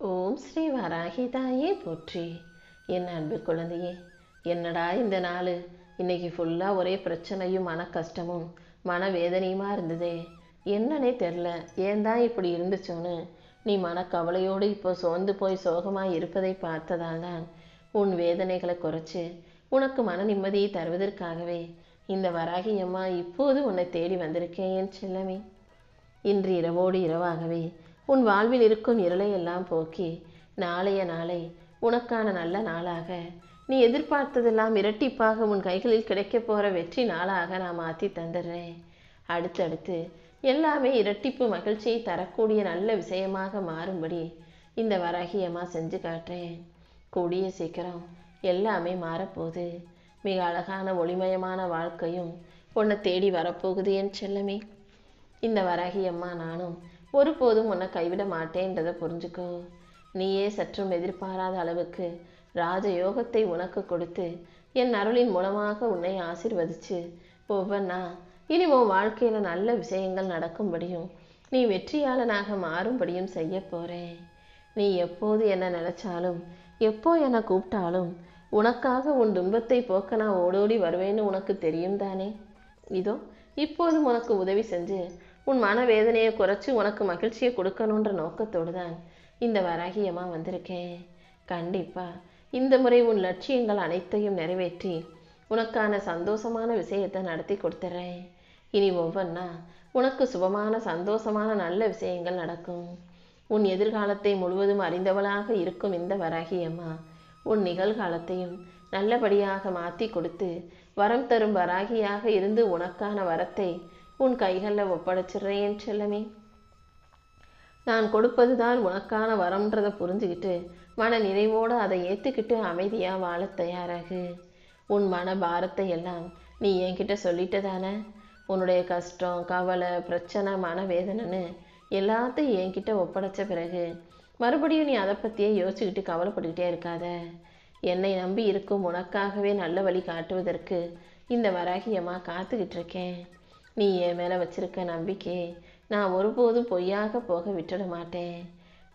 ஓம் ஸ்ரீ வராகிதாயே போற்றி. என் அன்பு குழந்தையே என்னடா இந்த நாள்? இன்னைக்கு ஃபுல்லாக ஒரே பிரச்சனையும் மன கஷ்டமும் மன வேதனையுமா இருந்ததே? என்னன்னே தெரில. ஏன் தான் இப்படி இருந்துச்சோன்னு? நீ மனக்கவலையோடு இப்போ சோர்ந்து போய் சோகமாக இருப்பதை பார்த்ததால் தான் உன் வேதனைகளை குறைச்சி உனக்கு மன நிம்மதியை தருவதற்காகவே இந்த வராகி அம்மா இப்போது உன்னை தேடி வந்திருக்கேன் என் செல்லமே. இன்று இரவோடு இரவாகவே உன் வாழ்வில் இருக்கும் இருளை எல்லாம் போக்கி நாளைய நாளை உனக்கான நல்ல நாளாக நீ எதிர்பார்த்ததெல்லாம் இரட்டிப்பாக உன் கைகளில் கிடைக்கப் போகிற வெற்றி நாளாக நான் மாற்றி தந்துடுறேன். அடுத்தடுத்து எல்லாமே இரட்டிப்பு மகிழ்ச்சியை தரக்கூடிய நல்ல விஷயமாக மாறும்படி இந்த வராகியம்மா செஞ்சு காட்டுறேன். கூடிய சீக்கிரம் எல்லாமே மாறப்போகுது. மிக அழகான ஒளிமயமான வாழ்க்கையும் உன்னை தேடி வரப்போகுது என் செல்லமே. இந்த வராகி அம்மா நானும் ஒருபோதும் உன்னை கைவிட மாட்டேன்றதை புரிஞ்சுக்கோ. நீயே சற்றும் எதிர்பாராத அளவுக்கு ராஜயோகத்தை உனக்கு கொடுத்து என் அருளின் மூலமாக உன்னை ஆசிர்வதிச்சு. ஒவ்வொன்னா இனி உன் வாழ்க்கையில் நல்ல விஷயங்கள் நடக்கும்படியும் நீ வெற்றியாளனாக மாறும்படியும் செய்ய போகிறேன் நீ எப்போது என்ன நினைச்சாலும் எப்போ என்னை கூப்பிட்டாலும் உனக்காக உன் துன்பத்தை போக்க நான் ஓடோடி வருவேன்னு உனக்கு தெரியும் தானே? இதோ இப்போதும் உனக்கு உதவி செஞ்சு உன் மனவேதனையை குறைச்சி உனக்கு மகிழ்ச்சியை கொடுக்கணுன்ற நோக்கத்தோடு தான் இந்த வராகியமாக வந்திருக்கேன். கண்டிப்பாக இந்த முறை உன் லட்சியங்கள் அனைத்தையும் நிறைவேற்றி உனக்கான சந்தோஷமான விஷயத்தை நடத்தி கொடுத்துட்றேன் இனி ஒவ்வொன்றா உனக்கு சுபமான சந்தோஷமான நல்ல விஷயங்கள் நடக்கும். உன் எதிர்காலத்தை முழுவதும் அறிந்தவளாக இருக்கும் இந்த வராகியம்மா உன் நிகழ்காலத்தையும் நல்லபடியாக மாற்றி கொடுத்து வரம் தரும் வராகியாக இருந்து உனக்கான வரத்தை உன் கைகளில் ஒப்படைச்சிடுறேன் செல்லமே. நான் கொடுப்பது தான் உனக்கான வரம்ன்றதை புரிஞ்சுக்கிட்டு மன நிறைவோடு அதை ஏற்றுக்கிட்டு அமைதியாக வாழ தயாராகு. உன் மன பாரத்தை எல்லாம் நீ என்கிட்ட சொல்லிட்டு தானே உன்னுடைய கஷ்டம் கவலை பிரச்சனை மனவேதனைன்னு எல்லாத்தையும் என்கிட்ட ஒப்படைச்ச பிறகு மறுபடியும் நீ அதை பற்றியே யோசிச்சுக்கிட்டு கவலைப்பட்டுக்கிட்டே இருக்காத. என்னை நம்பி இருக்கும் உனக்காகவே நல்ல வழி காட்டுவதற்கு இந்த வராகியமாக காத்துக்கிட்டு இருக்கேன். நீ என் மேலே வச்சிருக்க நம்பிக்கை நான் ஒருபோதும் பொய்யாக போக விட்டுட மாட்டேன்.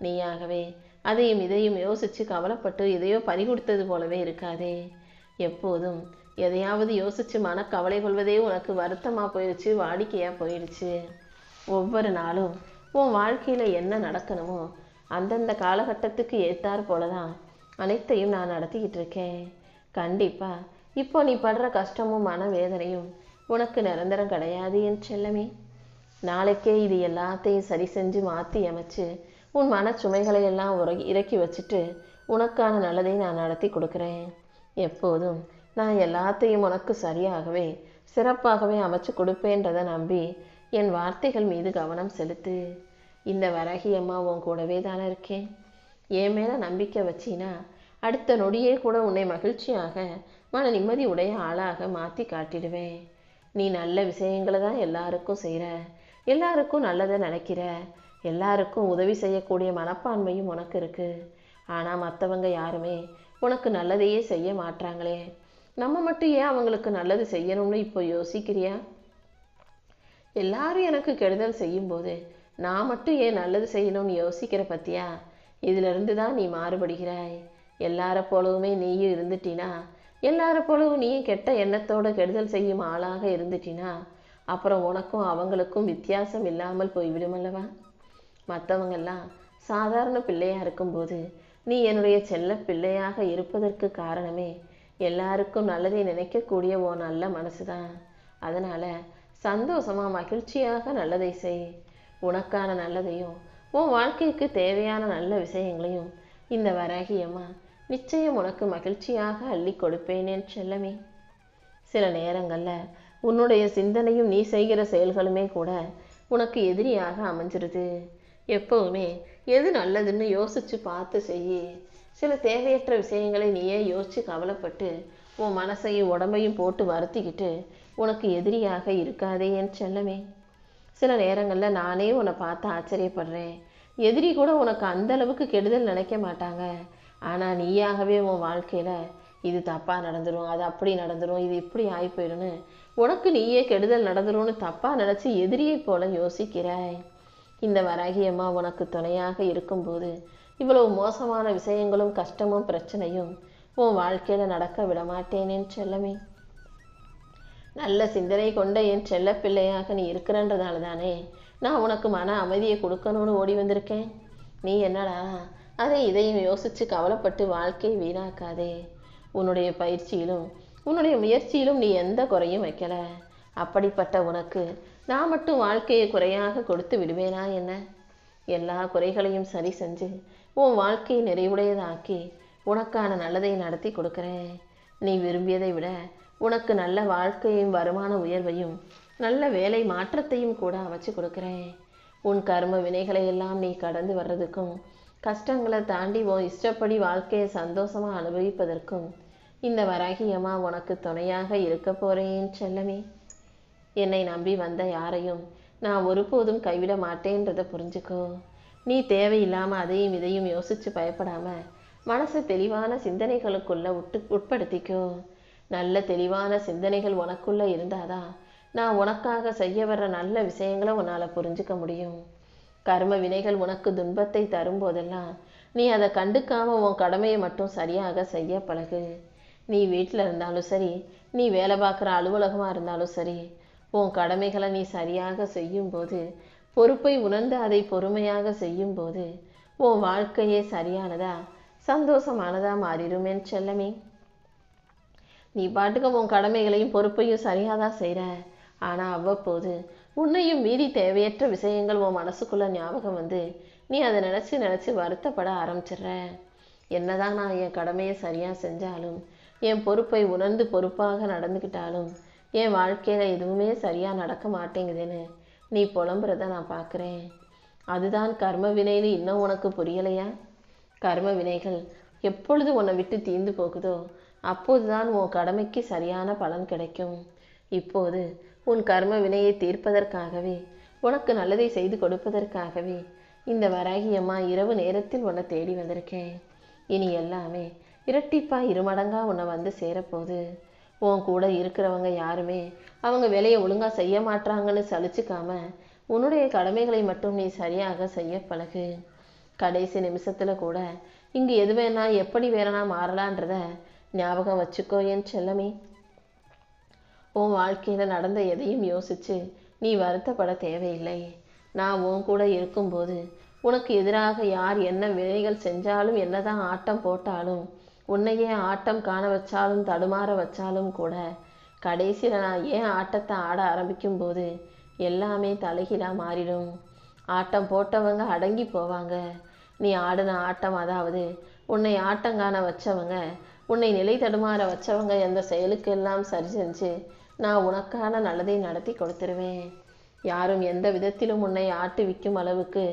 நீயாகவே அதையும் இதையும் யோசித்து கவலைப்பட்டு எதையோ பறி கொடுத்தது போலவே இருக்காதே. எப்போதும் எதையாவது யோசித்து கவலை கொள்வதே உனக்கு வருத்தமாக போயிடுச்சு வாடிக்கையாக போயிடுச்சு ஒவ்வொரு நாளும் உன் வாழ்க்கையில் என்ன நடக்கணுமோ அந்தந்த காலகட்டத்துக்கு ஏற்றாற் போல தான் அனைத்தையும் நான் நடத்திக்கிட்டு இருக்கேன். கண்டிப்பாக இப்போ நீ படுற கஷ்டமும் மனவேதனையும் உனக்கு நிரந்தரம் கிடையாது என் செல்லமே. நாளைக்கே இது எல்லாத்தையும் சரி செஞ்சு மாற்றி அமைச்சு உன் மனச்சுமைகளை எல்லாம் உர இறக்கி வச்சுட்டு உனக்கான நல்லதை நான் நடத்தி கொடுக்குறேன். எப்போதும் நான் எல்லாத்தையும் உனக்கு சரியாகவே சிறப்பாகவே அமைச்சு கொடுப்பேன்றதை நம்பி என் வார்த்தைகள் மீது கவனம் செலுத்து. இந்த வரகி அம்மா உன் கூடவே தானே இருக்கேன். என் மேலே நம்பிக்கை வச்சினா அடுத்த நொடியே கூட உன்னை மகிழ்ச்சியாக மன நிம்மதி உடைய ஆளாக மாற்றி காட்டிடுவேன். நீ நல்ல விஷயங்களை தான் எல்லாருக்கும் செய்கிற எல்லாருக்கும் நல்லதை நினைக்கிற. எல்லாருக்கும் உதவி செய்யக்கூடிய மனப்பான்மையும் உனக்கு இருக்குது ஆனால் மற்றவங்க யாருமே உனக்கு நல்லதையே செய்ய மாட்டாங்களே நம்ம மட்டும் ஏன் அவங்களுக்கு நல்லது செய்யணும்னு இப்போ யோசிக்கிறியா? எல்லாரும் எனக்கு கெடுதல் செய்யும்போது நான் மட்டும் ஏன் நல்லது செய்யணும்னு யோசிக்கிற பத்தியா? இதிலிருந்து தான் நீ மாறுபடுகிறாய். எல்லார போலவுமே நீயும் இருந்துட்டினா எல்லாரும் போலவும் நீயும் கெட்ட எண்ணத்தோடு கெடுதல் செய்யும் ஆளாக இருந்துட்டினா அப்புறம் உனக்கும் அவங்களுக்கும் வித்தியாசம் இல்லாமல் போய்விடும் அல்லவா மற்றவங்கெல்லாம் சாதாரண பிள்ளையாக இருக்கும்போது நீ என்னுடைய செல்ல பிள்ளையாக இருப்பதற்கு காரணமே எல்லாருக்கும் நல்லதை நினைக்கக்கூடிய ஓ நல்ல மனசு தான் அதனால் சந்தோஷமாக மகிழ்ச்சியாக நல்லதை செய். உனக்கான நல்லதையும் உன் வாழ்க்கைக்கு தேவையான நல்ல விஷயங்களையும் இந்த வராகியம்மா நிச்சயம் உனக்கு மகிழ்ச்சியாக அள்ளி கொடுப்பேனேன் செல்லமே. சில நேரங்களில் உன்னுடைய சிந்தனையும் நீ செய்கிற செயல்களுமே கூட உனக்கு எதிரியாக அமைஞ்சிருது. எப்பவுமே எது நல்லதுன்னு யோசிச்சு பார்த்து செய்யி. சில தேவையற்ற விஷயங்களை நீயே யோசிச்சு கவலைப்பட்டு உன் மனசையும் உடம்பையும் போட்டு வருத்திக்கிட்டு உனக்கு எதிரியாக இருக்காதே என் செல்லமே. சில நேரங்களில் நானே உன்னை பார்த்து ஆச்சரியப்படுறேன். எதிரி கூட உனக்கு அந்த அளவுக்கு கெடுதல் நினைக்க மாட்டாங்க. ஆனால் நீயாகவே உன் வாழ்க்கையில் இது தப்பாக நடந்துடும் அது அப்படி நடந்துடும் இது இப்படி ஆகி போயிடும்னு உனக்கு நீயே கெடுதல் நடந்துடும்னு தப்பாக நினச்சி எதிரியை போல யோசிக்கிறாய். இந்த வராகியம்மா உனக்கு துணையாக இருக்கும்போது இவ்வளவு மோசமான விஷயங்களும் கஷ்டமும் பிரச்சனையும் உன் வாழ்க்கையில் நடக்க விடமாட்டேனேன் செல்லமே. நல்ல சிந்தனை கொண்ட என் செல்ல பிள்ளையாக நீ இருக்கிறன்றதால தானே நான் உனக்கு மன அமைதியை கொடுக்கணும்னு ஓடி வந்திருக்கேன். நீ என்னடா அதை இதையும் யோசித்து கவலைப்பட்டு வாழ்க்கையை வீணாக்காதே. உன்னுடைய பயிற்சியிலும் உன்னுடைய முயற்சியிலும் நீ எந்த குறையும் வைக்கல. அப்படிப்பட்ட உனக்கு நான் மட்டும் வாழ்க்கையை குறையாக கொடுத்து விடுவேனா என்ன? எல்லா குறைகளையும் சரி செஞ்சு உன் வாழ்க்கையை நிறைவுடையதாக்கி உனக்கான நல்லதை நடத்தி கொடுக்குறேன். நீ விரும்பியதை விட உனக்கு நல்ல வாழ்க்கையும் வருமான உயர்வையும் நல்ல வேலை மாற்றத்தையும் கூட அமைச்சு கொடுக்குறேன். உன் கர்ம வினைகளை எல்லாம் நீ கடந்து வர்றதுக்கும் கஷ்டங்களை தாண்டி உன் இஷ்டப்படி வாழ்க்கையை சந்தோஷமாக அனுபவிப்பதற்கும் இந்த வராகியம்மா உனக்கு துணையாக இருக்க போறேன் செல்லமே. என்னை நம்பி வந்த யாரையும் நான் ஒருபோதும் கைவிட மாட்டேன்றதை புரிஞ்சுக்கோ. நீ தேவையில்லாமல் அதையும் இதையும் யோசிச்சு பயப்படாமல் மனசை தெளிவான சிந்தனைகளுக்குள்ள உட்டு உட்படுத்திக்கோ. நல்ல தெளிவான சிந்தனைகள் உனக்குள்ளே இருந்தாதான் நான் உனக்காக செய்ய வர்ற நல்ல விஷயங்களை உன்னால் புரிஞ்சுக்க முடியும். கர்ம வினைகள் உனக்கு துன்பத்தை தரும் போதெல்லாம் நீ அதை கண்டுக்காம உன் கடமையை மட்டும் சரியாக செய்ய பழகு. நீ வீட்டில் இருந்தாலும் சரி நீ வேலை பார்க்குற அலுவலகமாக இருந்தாலும் சரி உன் கடமைகளை நீ சரியாக செய்யும்போது பொறுப்பை உணர்ந்து அதை பொறுமையாக செய்யும்போது உன் வாழ்க்கையே சரியானதா சந்தோஷமானதா மாறிடுமேன் செல்லமே. நீ பாட்டுக்கு உன் கடமைகளையும் பொறுப்பையும் சரியாக தான் செய்கிற ஆனால் அவ்வப்போது உன்னையும் மீறி தேவையற்ற விஷயங்கள் உன் மனசுக்குள்ள ஞாபகம் வந்து நீ அதை நினச்சி நினச்சி வருத்தப்பட ஆரம்பிச்சிடுற. என்னதான் நான் என் கடமையை சரியாக செஞ்சாலும் என் பொறுப்பை உணர்ந்து பொறுப்பாக நடந்துக்கிட்டாலும் என் வாழ்க்கையில் எதுவுமே சரியாக நடக்க மாட்டேங்குதுன்னு நீ புலம்புறத நான் பார்க்குறேன் அதுதான் கர்ம வினைன்னு இன்னும் உனக்கு புரியலையா? கர்ம வினைகள் எப்பொழுது உன்னை விட்டு தீர்ந்து போகுதோ அப்போதுதான் உன் கடமைக்கு சரியான பலன் கிடைக்கும். இப்போது உன் கர்ம வினையை தீர்ப்பதற்காகவே உனக்கு நல்லதை செய்து கொடுப்பதற்காகவே இந்த வராகியம்மா இரவு நேரத்தில் உன்னை தேடி வந்திருக்கேன். இனி எல்லாமே இரட்டிப்பா இருமடங்கா உன்னை வந்து சேரப்போகுது. உன் கூட இருக்கிறவங்க யாருமே அவங்க வேலையை ஒழுங்கா செய்ய மாட்டாங்கன்னு சலிச்சுக்காம உன்னுடைய கடமைகளை மட்டும் நீ சரியாக செய்ய பழகு. கடைசி நிமிஷத்துல கூட இங்கு எது வேணா எப்படி வேணா மாறலான்றத ஞாபகம் வச்சுக்கோ என் செல்லமே. உன் வாழ்க்கையில் நடந்த எதையும் யோசிச்சு நீ வருத்தப்பட தேவையில்லை. நான் உன் கூட இருக்கும்போது உனக்கு எதிராக யார் என்ன வினைகள் செஞ்சாலும் என்னதான் ஆட்டம் போட்டாலும் உன்னையே ஆட்டம் காண வச்சாலும் தடுமாற வச்சாலும் கூட கடைசியில் நான் ஏன் ஆட்டத்தை ஆட ஆரம்பிக்கும் போது எல்லாமே தலைகீழாக மாறிடும். ஆட்டம் போட்டவங்க அடங்கி போவாங்க. நீ ஆடின ஆட்டம் அதாவது உன்னை ஆட்டம் காண வச்சவங்க உன்னை நிலை தடுமாற வச்சவங்க எந்த செயலுக்கெல்லாம் சரி செஞ்சு நான் உனக்கான நல்லதை நடத்தி கொடுத்துருவேன். யாரும் எந்த விதத்திலும் உன்னை ஆட்டுவிக்கும் அளவுக்கு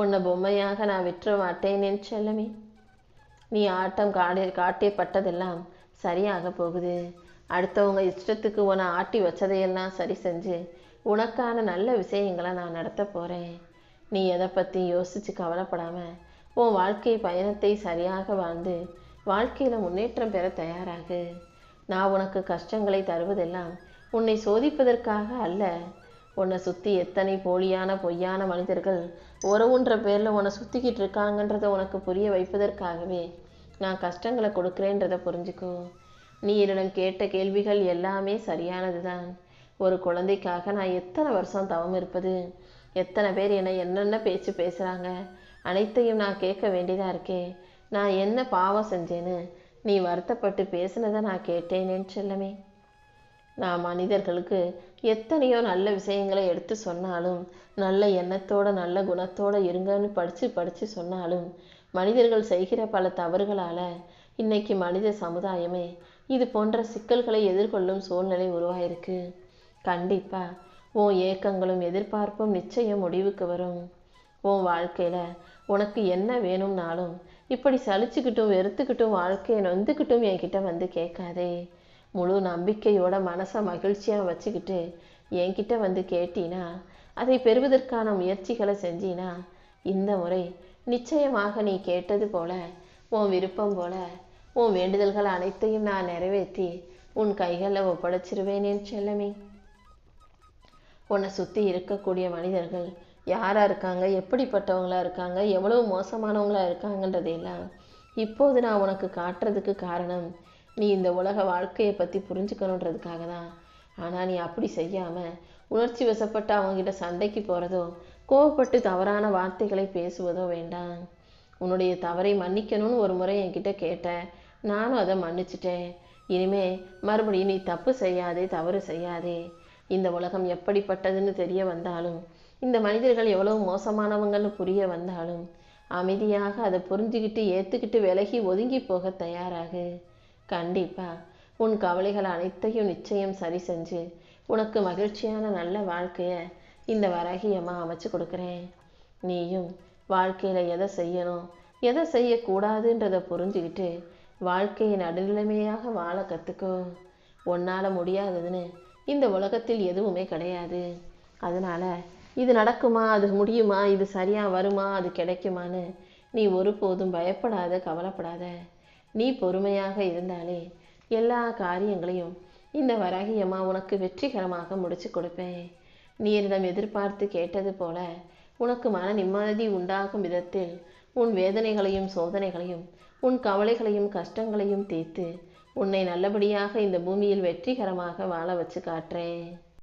உன்னை பொம்மையாக நான் விற்ற மாட்டேன் என் செல்லமே. நீ ஆட்டம் காடி காட்டியப்பட்டதெல்லாம் சரியாக போகுது. அடுத்தவங்க இஷ்டத்துக்கு உன்னை ஆட்டி வச்சதையெல்லாம் சரி செஞ்சு உனக்கான நல்ல விஷயங்களை நான் நடத்த போகிறேன் நீ எதை பற்றி யோசித்து கவலைப்படாமல் உன் வாழ்க்கை பயணத்தை சரியாக வாழ்ந்து வாழ்க்கையில் முன்னேற்றம் பெற தயாராகு. நான் உனக்கு கஷ்டங்களை தருவதெல்லாம் உன்னை சோதிப்பதற்காக அல்ல. உன்னை சுற்றி எத்தனை போலியான பொய்யான மனிதர்கள் உறவுன்ற பேரில் உன்னை சுற்றிக்கிட்டு இருக்காங்கன்றதை உனக்கு புரிய வைப்பதற்காகவே நான் கஷ்டங்களை கொடுக்குறேன்றதை புரிஞ்சுக்கோ. நீ என்னிடம் கேட்ட கேள்விகள் எல்லாமே சரியானது தான் ஒரு குழந்தைக்காக நான் எத்தனை வருஷம் தவம் இருப்பது? எத்தனை பேர் என்னை என்னென்ன பேச்சு பேசுகிறாங்க அனைத்தையும் நான் கேட்க வேண்டியதாக இருக்கே. நான் என்ன பாவம் செஞ்சேன்னு நீ வருத்தப்பட்டு பேசுனதை நான் கேட்டேனேன்னு செல்லமே. நான் மனிதர்களுக்கு எத்தனையோ நல்ல விஷயங்களை எடுத்து சொன்னாலும் நல்ல எண்ணத்தோட நல்ல குணத்தோட இருங்கன்னு படித்து படித்து சொன்னாலும் மனிதர்கள் செய்கிற பல தவறுகளால் இன்னைக்கு மனித சமுதாயமே இது போன்ற சிக்கல்களை எதிர்கொள்ளும் சூழ்நிலை உருவாயிருக்கு. கண்டிப்பா உன் ஏக்கங்களும் எதிர்பார்ப்பும் நிச்சயம் முடிவுக்கு வரும். உன் வாழ்க்கையில உனக்கு என்ன வேணும்னாலும் இப்படி சலிச்சுக்கிட்டும் வெறுத்துக்கிட்டும் வாழ்க்கையை நொந்துக்கிட்டும் என்கிட்ட வந்து கேட்காதே. முழு நம்பிக்கையோட மனசை மகிழ்ச்சியாக வச்சுக்கிட்டு என்கிட்ட வந்து கேட்டினா அதை பெறுவதற்கான முயற்சிகளை செஞ்சினா இந்த முறை நிச்சயமாக நீ கேட்டது போல உன் விருப்பம் போல உன் வேண்டுதல்கள் அனைத்தையும் நான் நிறைவேற்றி உன் கைகளில் ஒப்படைச்சிருவேனேன் செல்லமே. உன்னை சுற்றி இருக்கக்கூடிய மனிதர்கள் யாராக இருக்காங்க எப்படிப்பட்டவங்களா இருக்காங்க எவ்வளவு மோசமானவங்களா இருக்காங்கன்றதையெல்லாம் இப்போது நான் உனக்கு காட்டுறதுக்கு காரணம் நீ இந்த உலக வாழ்க்கையை பற்றி புரிஞ்சுக்கணுன்றதுக்காக தான் ஆனால் நீ அப்படி செய்யாமல் உணர்ச்சி வசப்பட்டு அவங்ககிட்ட சண்டைக்கு போகிறதோ கோவப்பட்டு தவறான வார்த்தைகளை பேசுவதோ வேண்டாம். உன்னுடைய தவறை மன்னிக்கணும்னு ஒரு முறை என்கிட்ட கேட்ட நானும் அதை மன்னிச்சிட்டேன். இனிமே மறுபடியும் நீ தப்பு செய்யாதே தவறு செய்யாதே. இந்த உலகம் எப்படிப்பட்டதுன்னு தெரிய வந்தாலும் இந்த மனிதர்கள் எவ்வளவு மோசமானவங்கன்னு புரிய வந்தாலும் அமைதியாக அதை புரிஞ்சுக்கிட்டு ஏற்றுக்கிட்டு விலகி ஒதுங்கி போக தயாராகு. கண்டிப்பா. உன் கவலைகள் அனைத்தையும் நிச்சயம் சரி செஞ்சு உனக்கு மகிழ்ச்சியான நல்ல வாழ்க்கையை இந்த வரகியம்மா அமைச்சு கொடுக்குறேன். நீயும் வாழ்க்கையில் எதை செய்யணும் எதை செய்யக்கூடாதுன்றதை புரிஞ்சுக்கிட்டு வாழ்க்கையை நடுநிலைமையாக வாழ கற்றுக்கோ உன்னால் முடியாததுன்னு இந்த உலகத்தில் எதுவுமே கிடையாது. அதனால இது நடக்குமா அது முடியுமா இது சரியா வருமா அது கிடைக்குமான்னு நீ ஒருபோதும் பயப்படாத கவலைப்படாத. நீ பொறுமையாக இருந்தாலே எல்லா காரியங்களையும் இந்த வராகியம்மா உனக்கு வெற்றிகரமாக முடிச்சு கொடுப்பேன். நீ என்னிடம் எதிர்பார்த்து கேட்டது போல உனக்கு மன நிம்மதி உண்டாகும் விதத்தில் உன் வேதனைகளையும் சோதனைகளையும் உன் கவலைகளையும் கஷ்டங்களையும் தீர்த்து உன்னை நல்லபடியாக இந்த பூமியில் வெற்றிகரமாக வாழ வச்சு காட்டுறேன்